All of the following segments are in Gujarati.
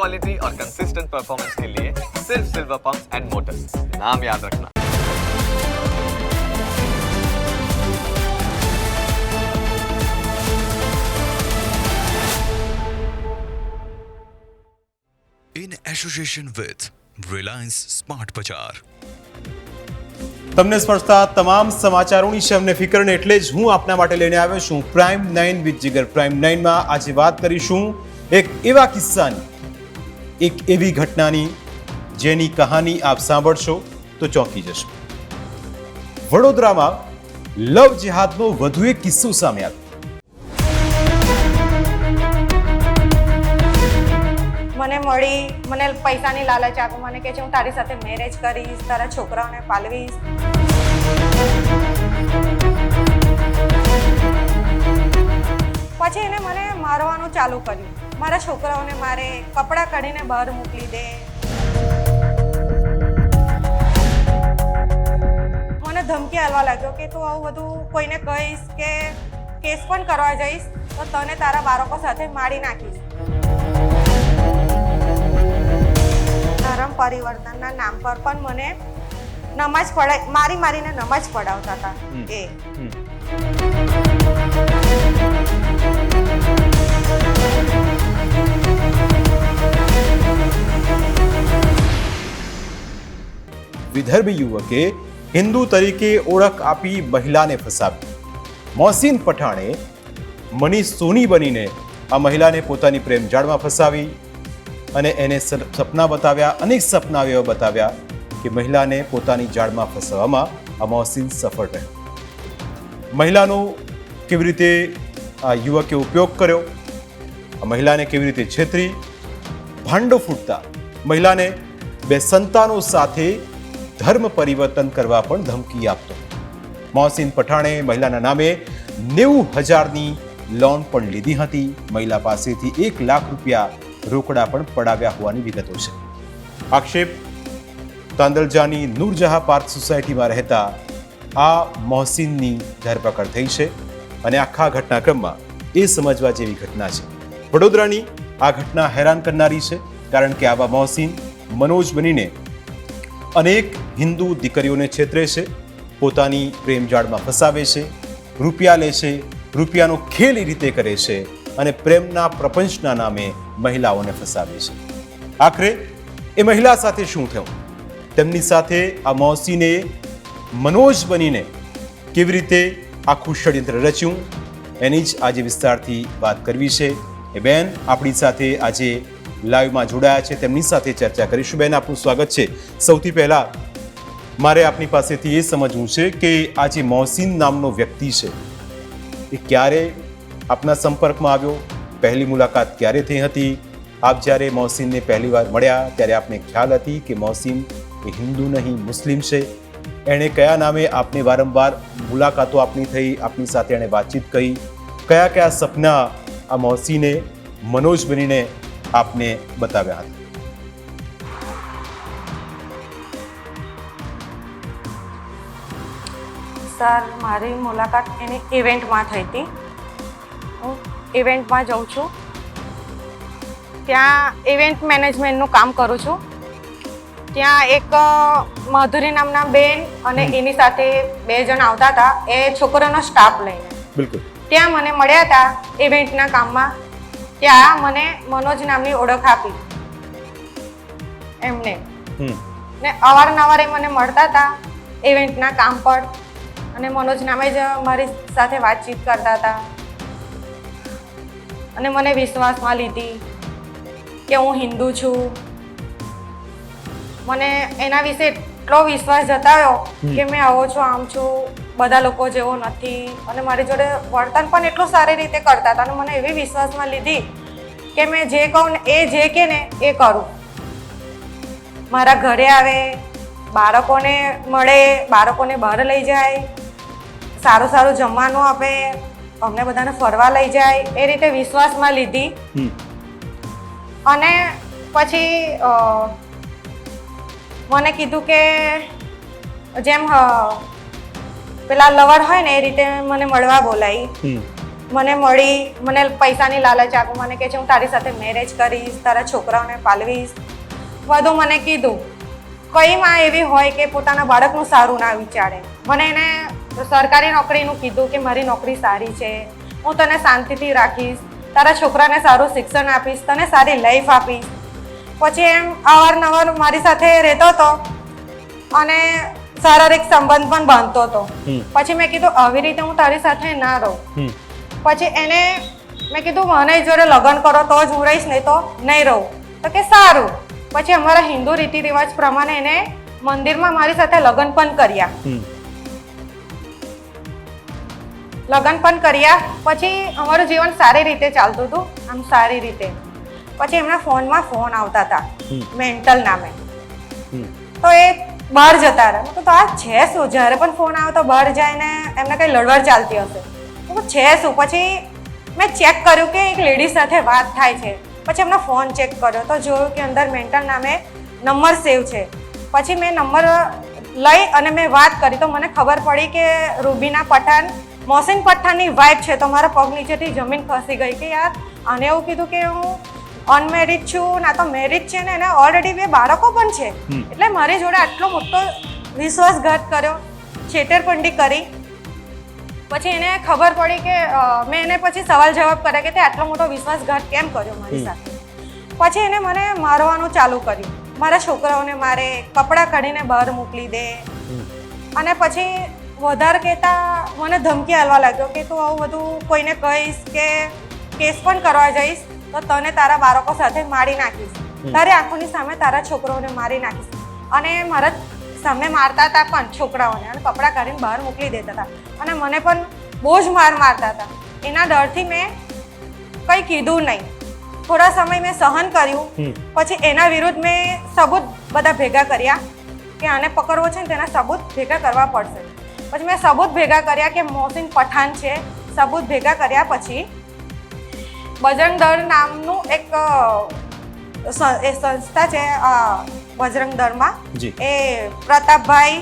क्वालिटी और कंसिस्टेंट परफॉर्मेंस के लिए सिर्फ सिल्वर पंप्स एंड मोटर्स नाम याद रखना in association with Reliance Smart Bazaar. તમને સ્પર્શતા તમામ સમાચારોની છે અમને ફિકર ને એટલે જ હું આપના માટે લઈને આવ્યો છું prime nine with Jigar prime નાઇનમાં આજે વાત કરીશું એક એવા કિસ્સાની એક એવી ઘટનાની જેની કહાની આપ સાંભળશો તો ચોંકી જશો. વડોદરામાં લવ જેહાદનો વધુ એક કિસ્સો સામે આવ્યો. મને મળી, મને પૈસાની લાલચ આપી, મને કહે છે હું તારી સાથે મેરેજ કરીશ, તારા છોકરાઓને પાલવીશ. પછી એને મને મારવાનું ચાલુ કર્યું. મારા છોકરાઓને મારે કપડાં કાઢીને બહાર મોકલી દે. મને ધમકી આવવા લાગ્યો કે તું આવું બધું કોઈને કહીશ કે કેસ પણ કરવા જઈશ તો તને તારા બાળકો સાથે મારી નાખીશ. ધર્મ પરિવર્તનના નામ પર પણ મને નમાજ પડાય મારી મારીને નમાજ પડાવતા હતા. એ. વિદર્ભી યુવકે હિન્દુ તરીકે ઓળખ આપી મહિલાને ફસાવી. મોહસિન પઠાણે મનીષ સોની બનીને આ મહિલાને પોતાની પ્રેમ જાળમાં ફસાવી અને એને સપના બતાવ્યા, અનેક સપના એવા બતાવ્યા કે મહિલાને પોતાની જાળમાં ફસાવવામાં આ મોહસિન સફળ રહ્યો. મહિલાનો કેવી રીતે આ યુવકે ઉપયોગ કર્યો? આ મહિલાને કેવી રીતે છેતરી? ભાંડો ફૂટતા મહિલાને બે સંતાનો સાથે ધર્મ પરિવર્તન કરવા પણ ધમકી આપતો. મોહસિન પઠાણે મહિલાના નામે નેવું હજારની લોન પણ લીધી હતી. મહિલા પાસેથી એક લાખ રૂપિયા રોકડા પણ પડાવ્યા હોવાની વિગતો છે. આક્ષેપ, તાંદલજાની નૂરજહાં પાર્ક સોસાયટીમાં રહેતા આ મોહસિનની ધરપકડ થઈ છે અને આખા ઘટનાક્રમમાં એ સમજવા જેવી ઘટના છે. વડોદરાની આ ઘટના હેરાન કરનારી છે, કારણ કે આવા મોહસિન મનોજ બનીને અનેક હિન્દુ દીકરીઓને છેતરે છે, પોતાની પ્રેમજાળમાં ફસાવે છે, રૂપિયા લે છે, રૂપિયાનો ખેલ એ રીતે કરે છે અને પ્રેમના પ્રપંચના નામે મહિલાઓને ફસાવે છે. આખરે એ મહિલા સાથે શું થયું? તેમની સાથે આ મોસીને મનોજ બનીને કેવી રીતે આખું ષડયંત્ર રચ્યું? એની જ આજે વિસ્તારથી વાત કરવી છે. એ બેન, આપણી સાથે આજે લાઈવમાં જોડાયા છે. તેમની સાથે ચર્ચા કરીશું. બેન, આપનું સ્વાગત છે. સૌથી પહેલા મારે આપની પાસેથી એ સમજવું છે કે આ જે મોહસિન નામનો વ્યક્તિ છે, એ ક્યારે આપના સંપર્કમાં આવ્યો? પહેલી મુલાકાત ક્યારે થઈ હતી? આપ જ્યારે મોહસિનને પહેલી વાર મળ્યા, ત્યારે આપને ખ્યાલ હતી કે મોહસિન એ હિન્દુ નહીં, મુસ્લિમ છે. એણે કયા નામે આપને વારંવાર મુલાકાતો આપની થઈ, આપની સાથે એણે વાતચીત કરી? કયા કયા સપના આ મોહસિને, મનોજ બનીને આપને બતાવ્યા હતા. સર મારી મુલાકાત એની ઇવેન્ટમાં થઈ હતી. હું ઇવેન્ટમાં જઉં છું. ત્યાં ઇવેન્ટ મેનેજમેન્ટનું કામ કરું છું. ત્યાં એક માધુરી નામના બેન અને એની સાથે બે જણ આવતા હતા. એ છોકરાનો સ્ટાફ લઈને. બિલકુલ. ત્યાં મને મળ્યા હતા ઇવેન્ટના કામમાં. ત્યાં મને મનોજ નામની ઓળખ આપી. એમને. ને અવારનવાર એ મને મળતા હતા ઇવેન્ટના કામ પર. અને મનોજ નામે જ મારી સાથે વાતચીત કરતા હતા. અને મને વિશ્વાસમાં લીધી કે હું હિન્દુ છું. મને એના વિશે એટલો વિશ્વાસ જતાવ્યો કે મેં આવો છું આમ છું બધા લોકો જેવો નથી. અને મારી જોડે વર્તન પણ એટલું સારી રીતે કરતા હતા અને મને એવી વિશ્વાસમાં લીધી કે મેં જે કહું ને એ જે કે ને એ કરું. મારા ઘરે આવે બાળકોને મળે બાળકોને બહાર લઈ જાય સારું સારું જમવાનું આપે અમને બધાને ફરવા લઈ જાય એ રીતે વિશ્વાસમાં લીધી. અને પછી મને કીધું કે જેમ પેલા લવર હોય ને એ રીતે મને મળવા બોલાવી મને મળી મને પૈસાની લાલચ આપી મને કે છે હું તારી સાથે મેરેજ કરીશ તારા છોકરાઓને પાલવીશ. બધું મને કીધું. કઈ માં એવી હોય કે પોતાના બાળકનું સારું ના વિચારે. મને એને સરકારી નોકરીનું કીધું કે મારી નોકરી સારી છે. હું તને શાંતિથી રાખીશ. તારા છોકરાને સારું શિક્ષણ આપીશ. તને સારી લાઈફ આપીશ. પછી એમ અવારનવાર મારી સાથે રહેતો હતો અને શારીરિક સંબંધ પણ બાંધતો હતો. પછી મેં કીધું આવી રીતે હું તારી સાથે ના રહું. પછી એને મેં કીધું મને જોડે લગ્ન કરો તો જ હું રહીશ નહીં તો નહીં રહું. તો કે સારું. પછી અમારા હિન્દુ રીતિ રિવાજ પ્રમાણે એને મંદિરમાં મારી સાથે લગ્ન પણ કર્યા. લગ્ન પણ કર્યા. પછી અમારું જીવન સારી રીતે ચાલતું હતું. આમ સારી રીતે. પછી એમના ફોનમાં ફોન આવતા હતા. મેન્ટલ નામે. તો એ બહાર જતા રહ્યા તો આ છે શું? જ્યારે પણ ફોન આવે તો બહાર જાય ને એમને કંઈ લડવડ ચાલતી હશે. તો છે શું? પછી મેં ચેક કર્યું કે એક લેડીઝ સાથે વાત થાય છે. પછી એમનો ફોન ચેક કર્યો. તો જોયું કે અંદર મેન્ટલ નામે નંબર સેવ છે. પછી મેં નંબર લઈ અને મેં વાત કરી. તો મને ખબર પડી કે રૂબીના પઠાણ મોહસિન પઠાણની વાઇફ છે. તો મારા પગ નીચેથી જમીન ખસી ગઈ કે યાર આને એવું કીધું કે હું અનમેરિડ છું ના તો મેરિડ છે ને એને ઓલરેડી બે બાળકો પણ છે. એટલે મારી જોડે આટલો મોટો વિશ્વાસઘાત કર્યો છેતરપિંડી કરી. પછી એને ખબર પડી કે મેં એને પછી સવાલ જવાબ કર્યા કે તે આટલો મોટો વિશ્વાસઘાત કેમ કર્યો મારી સાથે? પછી એને મને મારવાનું ચાલુ કર્યું. મારા છોકરાઓને મારે કપડાં કાઢીને બહાર મોકલી દે. અને પછી વધારે કહેતા મને ધમકી આલવા લાગ્યો કે તું આવું બધું કોઈને કહીશ કે કેસ પણ કરવા જઈશ? તો તને તારા બાળકો સાથે મારી નાખીશ. તારી આંખોની સામે તારા છોકરાઓને મારી નાખીશ. અને મારા સામે મારતા હતા પણ છોકરાઓને અને કપડાં કાઢીને બહાર મોકલી દેતા હતા. અને મને પણ બહુ જ માર મારતા હતા. એના ડરથી મેં કંઈ કીધું નહીં. થોડા સમય મેં સહન કર્યું. પછી એના વિરુદ્ધ મેં સબૂત બધા ભેગા કર્યા કે આને પકડવો છે ને તેના સબૂત ભેગા કરવા પડશે. પછી મેં સબૂત ભેગા કર્યા કે મોહસિન પઠાણ છે. સબૂત ભેગા કર્યા પછી બજરંગ દળ નામનું એક એ સંસ્થા છે બજરંગ દળમાં એ પ્રતાપભાઈ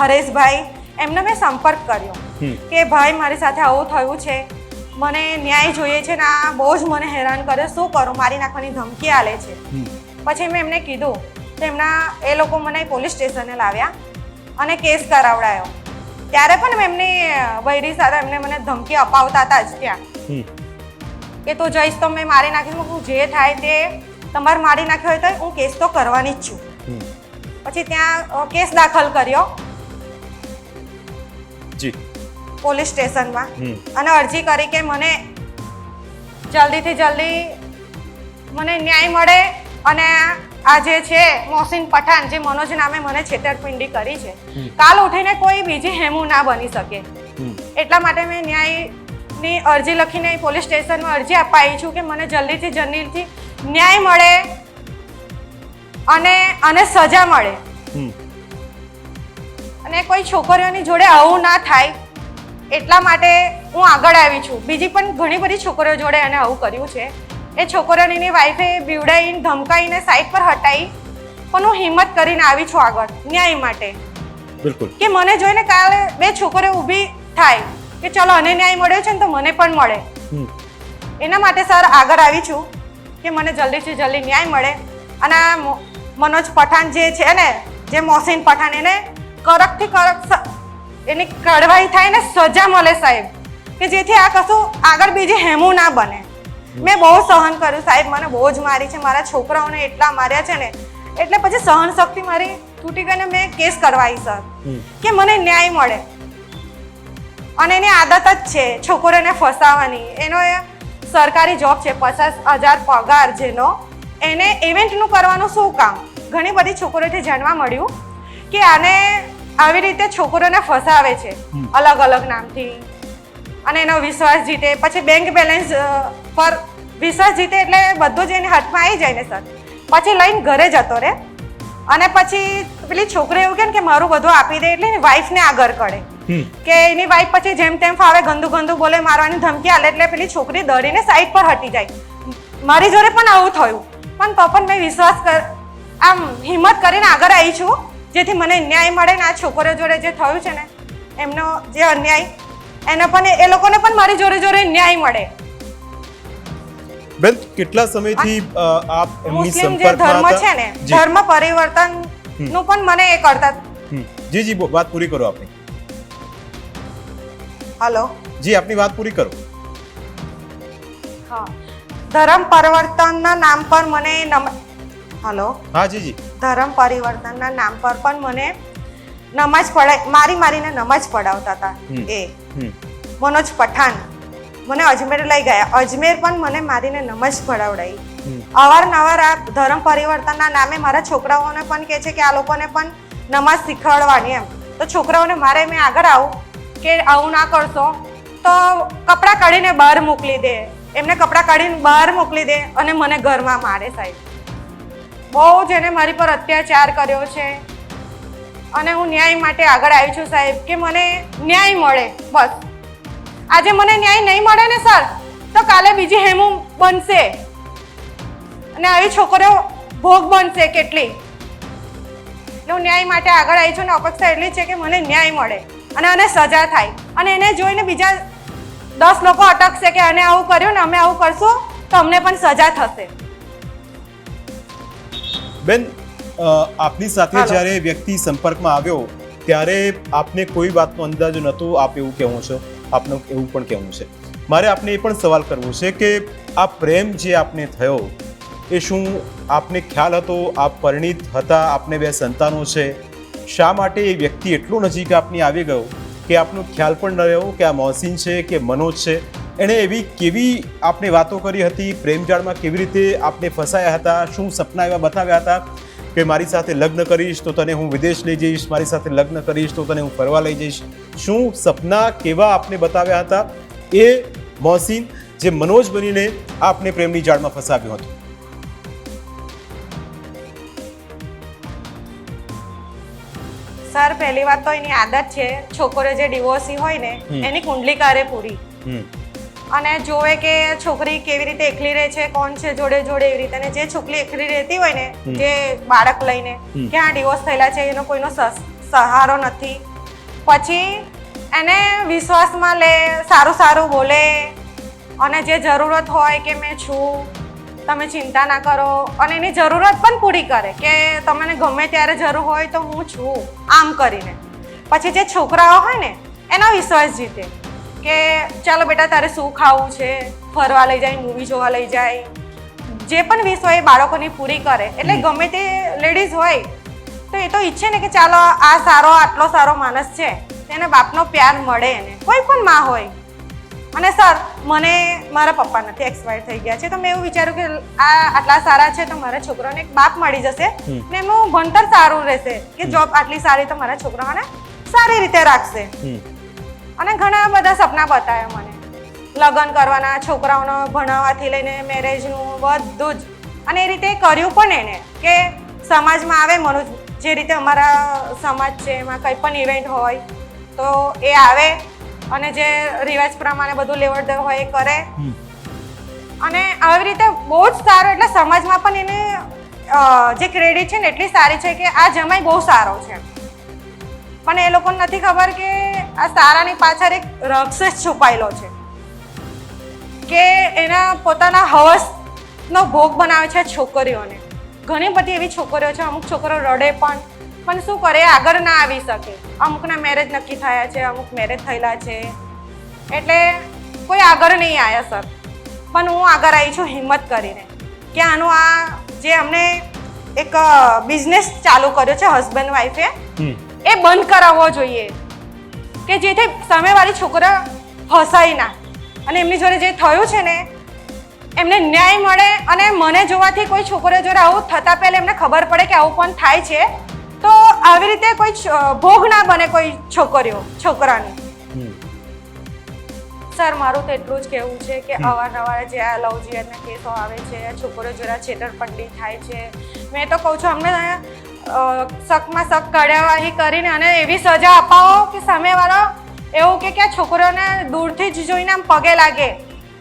હરેશભાઈ એમને મેં સંપર્ક કર્યો કે ભાઈ મારી સાથે આવું થયું છે. મને ન્યાય જોઈએ છે ને આ બહુ જ મને હેરાન કરે શું કરું? મારી નાખવાની ધમકી આલે છે. પછી મેં એમને કીધું તો એમના એ લોકો મને પોલીસ સ્ટેશને લાવ્યા અને કેસ કરાવડાયો. ત્યારે પણ મેં એમની વૈરી સાથે એમને મને ધમકી અપાવતા હતા જ ત્યાં. કે તો જઈશ તો મેં મારી નાખ્યું હું જે થાય તે તમારે મારી નાખ્યો હોય તો હું કેસ તો કરવાની જ છું. પછી ત્યાં કેસ દાખલ કર્યો. જી. પોલીસ સ્ટેશનમાં. અને અરજી કરી કે મને જલ્દીથી જલ્દી મને ન્યાય મળે અને આ જે છે મોહસિન પઠાણ જે મનોજ નામે મને છેતરપિંડી કરી છે. કાલ ઉઠીને કોઈ બીજી હેમું ના બની શકે. એટલા માટે મેં ન્યાયની અરજી લખીને પોલીસ સ્ટેશનમાં અરજી આપવા આવી છું કે મને જલ્દીથી જલ્દીથી ન્યાય મળે અને અને સજા મળે. અને કોઈ છોકરીઓની જોડે આવું ના થાય એટલા માટે હું આગળ આવી છું. બીજી પણ ઘણી બધી છોકરીઓ જોડે એને આવું કર્યું છે. એ છોકરીઓની વાઈફે બીવડાઈને ધમકાઈને સાઈડ પર હટાવી પણ હું હિંમત કરીને આવી છું આગળ ન્યાય માટે. બિલકુલ. કે મને જોઈને કાલે બે છોકરીઓ ઊભી થાય. કે ચલો અને ન્યાય મળ્યો છે ને તો મને પણ મળે. એના માટે સર આગળ આવી છું કે મને જલ્દીથી જલ્દી ન્યાય મળે. અને મનોજ પઠાણ જે છે ને જે મોહસિન પઠાણ એને કડકથી કડક સ- એની કડવાઈ થાય ને સજા મળે સાહેબ. કે જેથી આ કશું આગળ બીજી હેમું ના બને. મેં બહુ સહન કર્યું સાહેબ મને બહુ જ મારી છે મારા છોકરાઓને એટલા માર્યા છે ને એટલે પછી સહન શક્તિ મારી તૂટી ગઈને મેં કેસ કરવાઈ સર. કે મને ન્યાય મળે. અને એની આદત જ છે છોકરોને ફસાવાની. એનો એ સરકારી જોબ છે પચાસ હજાર પગાર જેનો. એને ઇવેન્ટનું કરવાનું શું કામ? ઘણી બધી છોકરીઓથી જાણવા મળ્યું કે આને આવી રીતે છોકરોને ફસાવે છે અલગ અલગ નામથી. અને એનો વિશ્વાસ જીતે પછી બેંક બેલેન્સ પર વિશ્વાસ જીતે એટલે બધું જ એની હાથમાં આવી જાય ને સર. પછી લઈને ઘરે જતો રહે. અને પછી પેલી છોકરી એવું કે મારું બધું આપી દે એટલે વાઈફને આગળ કરે. કે એની વાઈફ પછી જેમ તેમ ફાવે ગંદુ ગંદુ બોલે મારવાની ધમકી આલે એટલે પેલી છોકરી દોડીને સાઈડ પર હટી જાય. મારી જોડે પણ આવું થયું. પણ તો પણ મેં વિશ્વાસ કર આમ હિંમત કરીને આગળ આવી છું જેથી મને ન્યાય મળે ને આ છોકરીઓ જોડે જે થયું છે ને એમનો જે અન્યાય એને પણ એ લોકોને પણ મારી જોડે જોડે ન્યાય મળે. બેન કેટલા સમયથી આપ એમની મુસ્લિમ જે સંપર્કમાં ધર્મ છે ને ધર્મ પરિવર્તનનું પણ મને એ કરતા જી જી વાત પૂરી કરો આપની હલો. જી આપની વાત પૂરી કરો. હા. ધર્મ પરિવર્તનના નામ પર મને હલો. હા જી જી. ધર્મ પરિવર્તનના નામ પર પણ મને નમાજ પડાય મારી મારીને નમાજ પઢાવતા હતા. એ. મનોજ પઠાણ. મને અજમેર લઈ ગયા. અજમેર પણ મને મારીને નમાજ પઢાવડાવી અવારનવાર આ ધર્મ પરિવર્તનના નામે મારા છોકરાઓને પણ કહે છે કે આ લોકોને પણ નમાજ શીખવાડવાની એમ. તો છોકરાઓને મારે મેં આગળ આવું. કે આવું ના કરશો, તો કપડાં કાઢીને બહાર મોકલી દે. એમને કપડાં કાઢીને બહાર મોકલી દે અને મને ઘરમાં મારે સાહેબ. બહુ જ એને મારી પર અત્યાચાર કર્યો છે. અને હું ન્યાય માટે આગળ આવી છું સાહેબ, કે મને ન્યાય મળે, બસ. આજે મને ન્યાય નહીં મળે ને, સર, તો કાલે બીજી હેમું બનશે. અને આવી છોકરીઓ ભોગ બનશે કેટલી. હું ન્યાય માટે આગળ આવી છું ને, અપેક્ષા એટલી છે કે મને ન્યાય મળે. અને એને સજા થાય. અને એને જોઈને બીજા દસ લોકો અટકશે કે અને આવું કર્યું ને અમે આવું કરશું તો અમને પણ સજા થશે. બેન આપની સાથે જ્યારે વ્યક્તિ સંપર્કમાં આવ્યો ત્યારે આપને કોઈ વાતનો અંદાજ નહોતો આપ એવું કહેવું છો? આપનું એવું પણ કહેવું છે. મારે આપને એ પણ સવાલ કરવો છે કે આ પ્રેમ જે આપને થયો એ શું આપને ખ્યાલ હતો? આપ પરિણીત હતા? આપને બે સંતાનો છે? શા માટે એ વ્યક્તિ એટલો નજીક આપની આવી ગયો કે આપનો ખ્યાલ પણ ન રહ્યો કે આ મોહસિન છે કે મનોજ છે? એણે એવી કેવી આપણે વાતો કરી હતી? પ્રેમજાળમાં કેવી રીતે આપણે ફસાયા હતા? શું સપના એવા બતાવ્યા હતા કે મારી સાથે લગ્ન કરીશ તો તને હું વિદેશ લઈ જઈશ, મારી સાથે લગ્ન કરીશ તો તને હું ફરવા લઈ જઈશ? શું સપના કેવા આપને બતાવ્યા હતા? એ મોહસિન, જે મનોજ બનીને આપને પ્રેમની જાળમાં ફસાવ્યો હતો. સર પહેલી વાત તો એની આદત છે છોકરો જે ડિવોર્સી હોય ને એની કુંડલી કરે પૂરી અને જોવે કે છોકરી કેવી રીતે એકલી રહે છે કોણ છે જોડે જોડે એવી રીતે. અને જે છોકરી એકલી રહેતી હોય ને જે બાળક લઈને. કે આ ડિવોર્સ થયેલા છે એનો કોઈનો સહારો નથી. પછી એને વિશ્વાસમાં લે સારું સારું બોલે. અને જે જરૂરત હોય કે મેં છું તમે ચિંતા ના કરો અને એની જરૂરત પણ પૂરી કરે કે તમને ગમે ત્યારે જરૂર હોય તો હું છું આમ કરીને. પછી જે છોકરાઓ હોય ને એનો વિશ્વાસ જીતે કે ચાલો બેટા તારે શું ખાવું છે? ફરવા લઈ જાય મૂવી જોવા લઈ જાય. જે પણ વિશ હોય એ બાળકોની પૂરી કરે. એટલે ગમે તે લેડીઝ હોય તો એ તો ઈચ્છે ને કે ચાલો આ સારો આટલો સારો માણસ છે તેને બાપનો પ્યાર મળે એને. કોઈ પણ માં હોય અને સર મને મારા પપ્પા નથી એક્સપાયર થઈ ગયા છે તો મેં એવું વિચાર્યું કે આ આટલા સારા છે તો મારા છોકરાને એક બાપ મળી જશે. ને એમનું ભણતર સારું રહેશે કે જોબ આટલી સારી તો મારા છોકરાઓને સારી રીતે રાખશે. અને ઘણા બધા સપના બતાવ્યા મને. લગ્ન કરવાના છોકરાઓને ભણાવવાથી લઈને મેરેજનું બધું જ. અને એ રીતે કર્યું પણ એને કે સમાજમાં આવે મનુજ જે રીતે અમારા સમાજ છે એમાં કંઈ પણ ઇવેન્ટ હોય તો એ આવે. અને જે રિવાજ પ્રમાણે બધું લેવડ દેવડ હોય એ કરે. અને આવી રીતે બહુ જ સારો એટલે સમાજમાં પણ એને જે ક્રેડિટ છે ને એટલી સારી છે કે આ જમાઈ બહુ સારો છે. પણ એ લોકોને નથી ખબર કે આ સારાની પાછળ એક રક્ષસ છુપાયેલો છે. કે એના પોતાના હવસનો ભોગ બનાવે છે છોકરીઓને. ઘણી બધી એવી છોકરીઓ છે અમુક છોકરો રડે પણ પણ શું કરે? આગળ ના આવી શકે. અમુકના મેરેજ નક્કી થયા છે અમુક મેરેજ થયેલા છે. એટલે કોઈ આગળ નહીં આવ્યા સર પણ હું આગળ આવી છું હિંમત કરીને. કે આનું આ જે અમને એક બિઝનેસ ચાલુ કર્યો છે હસબન્ડ વાઈફે એ બંધ કરાવવો જોઈએ. કે જેથી સામેવાળી છોકરા ફસાય ના. અને એમની જોડે જે થયું છે ને એમને ન્યાય મળે અને મને જોવાથી કોઈ છોકરા જોડે આવું થતાં પહેલાં એમને ખબર પડે કે આવું પણ થાય છે. તો આવી રીતે કોઈ ભોગ ના બને કોઈ છોકરીઓ છોકરાની. સર મારું તો એટલું જ કહેવું છે કે અવારનવાર જે આ લવ જીવનના કેસો આવે છે છોકરો જોડા છેતરપંડી થાય છે. મેં તો કહું છું અમને શકમાં શક કડાવાહી કરીને અને એવી સજા અપાવો કે સામેવાળો એવું કે ક્યાં આ છોકરીઓને દૂરથી જ જોઈને આમ પગે લાગે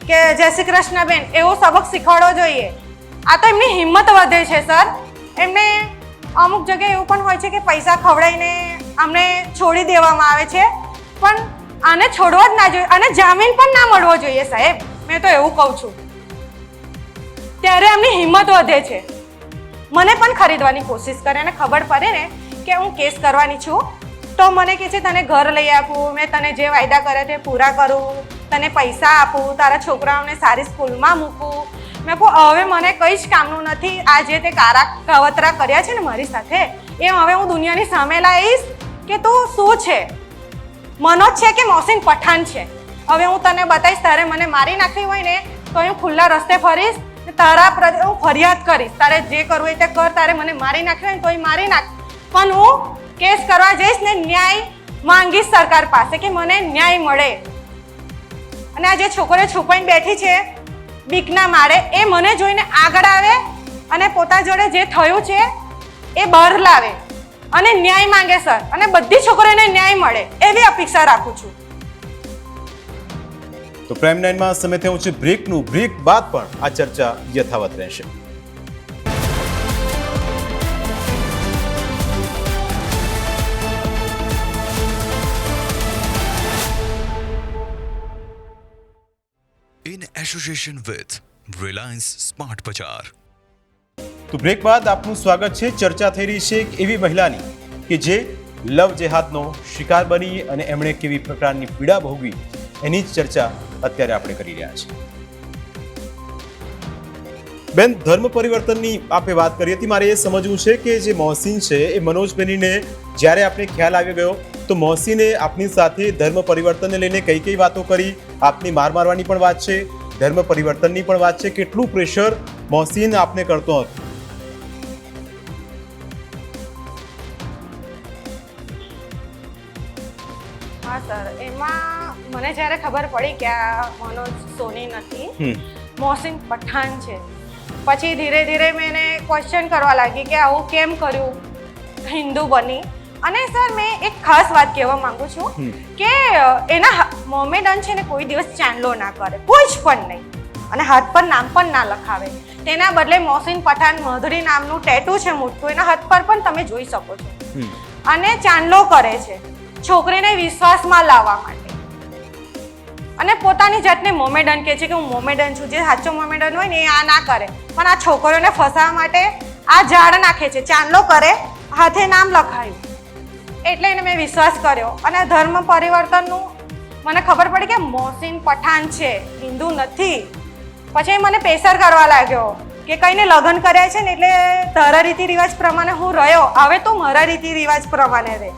કે જય શ્રી કૃષ્ણ બેન એવો સબક શીખવાડવો જોઈએ. આ તો એમની હિંમત વધે છે સર. એમને અમુક જગ્યાએ એવું પણ હોય છે કે પૈસા ખવડાવીને અમને છોડી દેવામાં આવે છે. પણ આને છોડવા જ ના જોઈએ, અને જામીન પણ ના મળવો જોઈએ સાહેબ. મેં તો એવું કહું છું. ત્યારે એમની હિંમત વધે છે. મને પણ ખરીદવાની કોશિશ કરે અને ખબર પડે ને કે હું કેસ કરવાની છું. તો મને કહે છે, તને ઘર લઈ આપું, મેં તને જે વાયદા કરે તે પૂરા કરું. તને પૈસા આપું, તારા છોકરાઓને સારી સ્કૂલમાં મૂકું. મેં કહું, હવે મને કંઈ જ કામનું નથી. આ જે તે કારા કવતરા કર્યા છે ને મારી સાથે, એમ હવે હું દુનિયાની સામે લાવીશ કે તું શું છે? મનોજ છે કે મોહસિન પઠાણ છે? હવે હું તને બતાવીશ, તારે મને મારી નાખવી હોય ને, તો હું ખુલ્લા રસ્તે ફરીશ તારા પ્રત્યે હું ફરિયાદ કરીશ. તારે જે કરવું હોય તે કર, તારે મને મારી નાખવી હોય ને તોય મારી નાખ. પણ હું કેસ કરવા જઈશ ને ન્યાય માંગીશ સરકાર પાસે કે મને ન્યાય મળે. અને આ જે છોકરીઓ છુપાઈને બેઠી છે બીકના મારે એ મને જોઈને આગળ આવે અને પોતા જોડે જે થયું છે એ બહાર લાવે અને ન્યાય માંગે, સર. અને બધી છોકરીઓને ન્યાય મળે એવી અપેક્ષા રાખું છું. તો પ્રાઇમ નાઇનમાં સમય થયું છે બ્રેકનું, બ્રેક બાદ પણ આ ચર્ચા યથાવત રહેશે. In વિથ રિલાયન્સ સ્માર્ટ બજાર તો બ્રેક બાદ આપનું સ્વાગત છે. ચર્ચા થઈ રહી છે એક એવી મહિલાની કે જે લવ જેહાદનો શિકાર બની અને એમણે કેવી પ્રકારની પીડા ભોગવી એની જ ચર્ચા અત્યારે આપણે કરી રહ્યા છીએ. બેન, ધર્મ પરિવર્તનની આપે વાત કરી. હતી મારે એ સમજવું છે કે જે મોહસિન છે એ મનોજ બેનીને જ્યારે આપણે ખ્યાલ આવી ગયો, તો મોહસિને આપની સાથે ધર્મ પરિવર્તનને લઈને કઈ કઈ વાતો કરી? આપની માર મારવાની પણ વાત છે. ધર્મ પરિવર્તનની પણ વાત છે કેટલું પ્રેશર મોહસિન આપને કરતો હતો. હા સર. એમાં મને જ્યારે ખબર પડી કે આ મનોજ સોની નથી મોહસીન મોહસિન પઠાણ છે. પછી ધીરે ધીરે મેં એને ક્વેશ્ચન કરવા લાગી કે આવું કેમ કર્યું? હિન્દુ બની. અને સર મેં એક ખાસ વાત કહેવા માંગુ છું કે એના મોમેડન છે ને કોઈ દિવસ ચાંદલો ના કરે. કોઈ જ પણ નહીં. અને હાથ પર નામ પણ ના લખાવે. તેના બદલે મોહસિન પઠાણ મધુરી નામનું ટેટુ છે મોટું એના હાથ પર પણ તમે જોઈ શકો છો. અને ચાંદલો કરે છે. છોકરીને વિશ્વાસમાં લાવવા માટે. અને પોતાની જાતને મોમેડન કહે છે કે હું મોમેડન છું. જે સાચો મોમેડન હોય ને એ આ ના કરે. પણ આ છોકરીઓને ફસાવવા માટે આ ઝાડ નાખે છે. ચાંદલો કરે. હાથે નામ લખાયું. એટલે એને મેં વિશ્વાસ કર્યો. અને ધર્મ પરિવર્તનનું મને ખબર પડી કે મોહસિન પઠાણ છે, હિન્દુ નથી. પછી મને પેસર કરવા લાગ્યો કે કંઈને લગ્ન કર્યા છે ને એટલે તારા રીતિ રિવાજ પ્રમાણે હું રહ્યો. હવે તો મારા રીતિ રિવાજ પ્રમાણે રહે.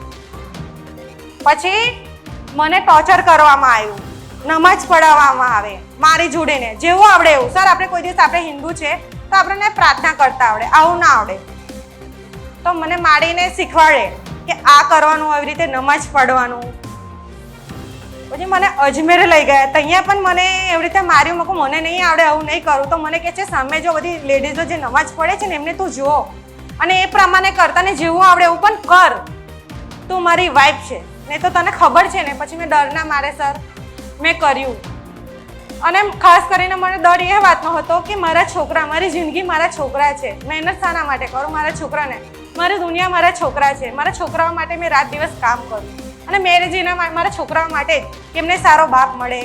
પછી મને ટોર્ચર કરવામાં આવ્યું. નમાજ પઢાવવામાં આવે. મારી જોડેને. જેવું આવડે એવું. સર, આપણે કોઈ દિવસ આપણે હિન્દુ છે તો આપણને પ્રાર્થના કરતા આવડે. આવું ના આવડે. તો મને મારીને શીખવાડે. કે આ કરવાનું, આવી રીતે નમાજ પઢવાનું પછી મને અજમેર લઈ ગયા. ત્યાં પણ મને એવી રીતે માર્યું મકું મને નહીં આવડે, આવું નહીં કરું. તો મને કહે છે, સામે જો બધી લેડીઝો જે નમાજ પડે છે ને, એમને તું જુઓ. અને એ પ્રમાણે કરતા ને જેવું આવડે એવું પણ કર. તું મારી વાઈફ છે. ને તો તને ખબર છે ને, પછી મેં ડરના મારે, સર, મેં કર્યું. અને ખાસ કરીને મને ડર એ વાતનો હતો કે મારા છોકરા, મારી જિંદગી મારા છોકરા છે. મહેનત શાના માટે કરું, મારા છોકરાને. મારી દુનિયા મારા છોકરા છે. મારા છોકરાઓ માટે મેં રાત દિવસ કામ કર્યું અને મેરેજીના મારા છોકરાઓ માટે એમને સારો બાપ મળે,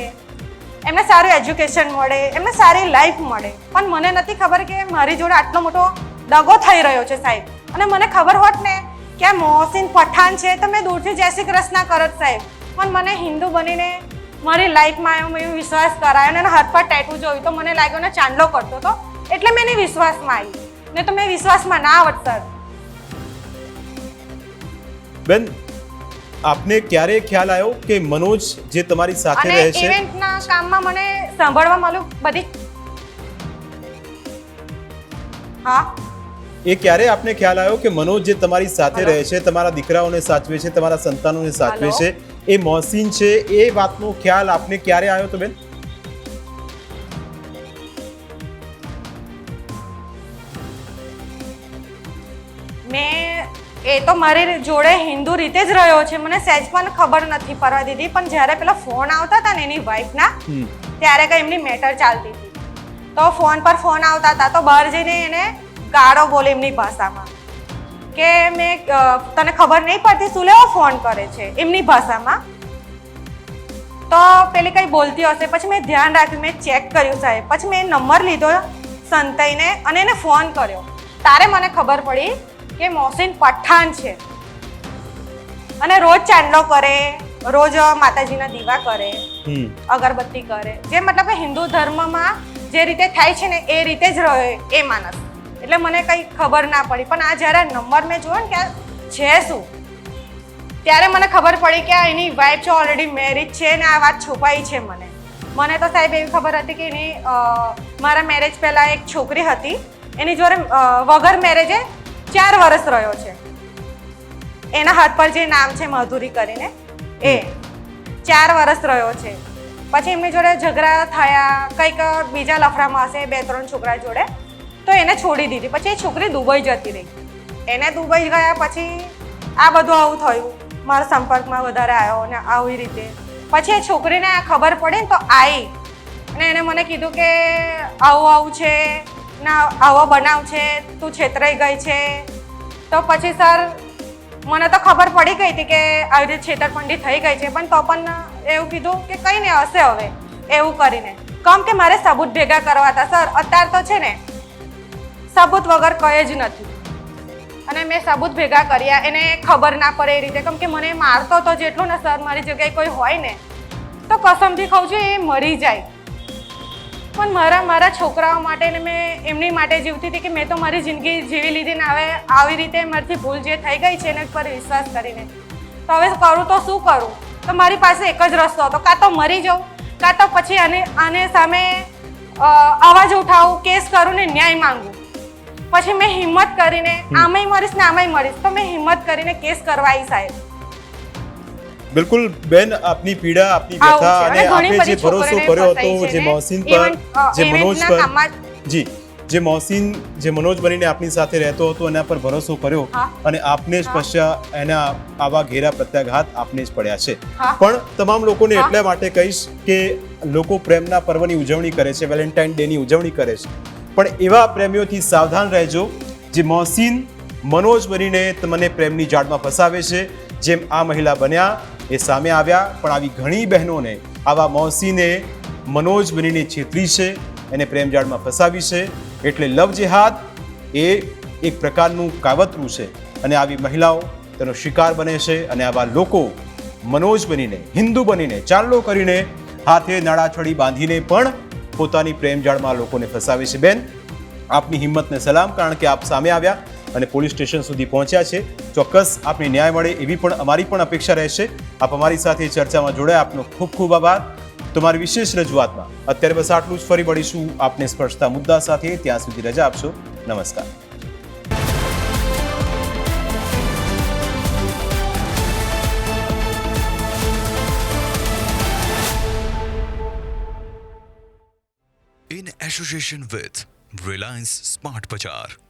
એમને સારું એજ્યુકેશન મળે, એમને સારી લાઈફ મળે. પણ મને નથી ખબર કે મારી જોડે આટલો મોટો દગો થઈ રહ્યો છે સાહેબ. અને મને ખબર હોત ને કે આ મોહસિન પઠાણ છે, તો મેં દૂરથી જય શ્રી કૃષ્ણ કરત સાહેબ. પણ મને હિન્દુ બનીને મારી લાઈફમાં આવ્યો મેં વિશ્વાસ કરાયો અને એના હાથ પર ટેટુ જોયું તો મને લાગ્યો ને ચાંદલો કરતો હતો. એટલે મેં એની વિશ્વાસમાં આવી. ને તો મેં વિશ્વાસમાં ના આવત, સર. બેન આપને ક્યારે ખ્યાલ આવ્યો કે મનોજ જે તમારી સાથે રહે છે? ઇવેન્ટના કામમાં મને સાંભળવા મળ્યું બધી. હા? એ ક્યારે આપને ખ્યાલ આવ્યો કે મનોજ જે તમારી સાથે રહે છે તમારા દીકરાઓને સાચવે છે તમારા સંતાનોને સાચવે છે એ મોહસિન છે? એ વાતનો ખ્યાલ આપને ક્યારે આવ્યો તો બેન? એ તો મારી જોડે હિન્દુ રીતે જ રહ્યો છે. મને સહેજ પણ ખબર નથી પડવા દીધી. પણ જ્યારે પેલા ફોન આવતા હતા ને એની વાઈફના ત્યારે કંઈ એમની મેટર ચાલતી હતી. તો ફોન પર ફોન આવતા હતા. તો બહાર જઈને એને ગાળો બોલે એમની ભાષામાં. કે મેં તને ખબર નહીં પડતી શું લેવો ફોન કરે છે એમની ભાષામાં? તો પેલી કંઈ બોલતી હશે. પછી મેં ધ્યાન રાખ્યું મેં ચેક કર્યું સાહેબ. પછી મેં નંબર લીધો સંતાઈને અને એને ફોન કર્યો. તારે મને ખબર પડી કે મોહસિન પઠાણ છે. અને રોજ ચાંદલો કરે રોજ માતાજીના દીવા કરે અગરબત્તી કરે. જે મતલબ કે હિન્દુ ધર્મમાં જે રીતે થાય છે ને એ રીતે જ રહે એ માણસ એટલે મને કંઈ ખબર ના પડી. પણ આ જ્યારે નંબર મેં જોયો ને કે છે શું? ત્યારે મને ખબર પડી કે આ એની વાઈફ છે ઓલરેડી મેરિજ છે ને આ વાત છુપાઈ છે મને. મને તો સાહેબ એવી ખબર હતી કે એની મારા મેરેજ પહેલાં એક છોકરી હતી. એની જોડે વગર મેરેજે ચાર વર્ષ રહ્યો છે. એના હાથ પર જે નામ છે મધુરી કરીને એ ચાર વર્ષ રહ્યો છે. પછી એમની જોડે ઝઘડા થયા કંઈક બીજા લફડામાં હશે બે ત્રણ છોકરા જોડે તો એને છોડી દીધી. પછી એ છોકરી દુબઈ જતી રહી. એને દુબઈ ગયા પછી આ બધું આવું થયું. મારા સંપર્કમાં વધારે આવ્યો ને આવી રીતે. પછી એ છોકરીને આ ખબર પડી ને તો આવી અને એને મને કીધું કે આવું આવું છે. ના, આવો બનાવ છે, તું છેતરાઈ ગઈ છે. તો પછી સર, મને તો ખબર પડી ગઈ હતી કે આવી રીતે છેતરપંડી થઈ ગઈ છે, પણ તો પણ એવું કીધું કે કંઈ નહીં, હશે હવે, એવું કરીને. કમ કે મારે સબૂત ભેગા કરવા હતા, સર, અત્યારે તો છે ને, સબૂત વગર કંઈ જ નથી. અને મેં સબૂત ભેગા કર્યા, એને ખબર ના પડે એ રીતે. કેમ કે મને મારતો તો જેટલું ને સર, મારી જગ્યાએ કોઈ હોય ને, તો કસમથી કહું છું એ મરી જાય. પણ મારા મારા છોકરાઓ માટે ને મેં એમની માટે જીવતી હતી કે મેં તો મારી જિંદગી જીવી લીધી ને હવે આવી રીતે મારાથી ભૂલ જે થઈ ગઈ છે એના પર વિશ્વાસ કરીને. તો હવે કરું તો શું કરું? તો મારી પાસે એક જ રસ્તો હતો. કાં તો મરી જાઉં કાં તો પછી આને આને સામે અવાજ ઉઠાવું કેસ કરું ને ન્યાય માંગું. પછી મેં હિંમત કરીને આમાંય મરીશ ને આમાંય મરીશ. તો મેં હિંમત કરીને કેસ કરવા આવી સાહેબ. બિલકુલ બેન આપની પીડા આપની વ્યથા અને આપે જે ભરોસો કર્યો હતો જે. મોહસિન પર જે મનોજ પર જી જે મોહસિન જે મનોજ બનીને આપની સાથે રહેતો હતો એના પર ભરોસો કર્યો અને આપને જ. પશ્ચા એના આવા ઘેરા પ્રત્યાઘાત આપને જ પડ્યા છે. પણ તમામ લોકોને એટલા માટે કહીશ કે લોકો પ્રેમના પર્વની ઉજવણી કરે છે વેલેન્ટાઇન ડેની ઉજવણી કરે છે. પણ એવા પ્રેમીઓથી સાવધાન રહેજો જે મોહસિન મનોજ બનીને તમને પ્રેમની જાળમાં ફસાવે છે જેમ આ મહિલા બન્યા એ સામે આવ્યા, પણ આવી ઘણી બહેનોને, આવા મોસીને મનોજ બનીને છેતરી છે એને પ્રેમજાળમાં ફસાવી છે. એટલે લવ જેહાદ એ એક પ્રકારનું કાવતરું છે અને આવી મહિલાઓ તેનો શિકાર બને છે અને આવા લોકો મનોજ બનીને, હિન્દુ બનીને, ચાંદલો કરીને હાથે નાળાછડી બાંધીને પણ પોતાની પ્રેમજાળમાં લોકોને ફસાવે છે. બેન, આપની હિંમતને સલામ, કારણ કે આપ સામે આવ્યા. અને પોલીસ સ્ટેશન સુધી પહોંચ્યા છે. ચોક્કસ આપને ન્યાય મળે એવી પણ અમારી પણ અપેક્ષા રહેશે. આપ અમારી સાથે ચર્ચામાં જોડાયા, આપનો ખૂબ ખૂબ આભાર. તમારી વિશેષ રજૂઆતમાં અત્યારે બસ આટલું જ. ફરી મળીશું આપને સ્પર્શતા મુદ્દા સાથે. ત્યાં સુધી રજા આપશો. નમસ્કાર. In association with Reliance Smart Bazaar.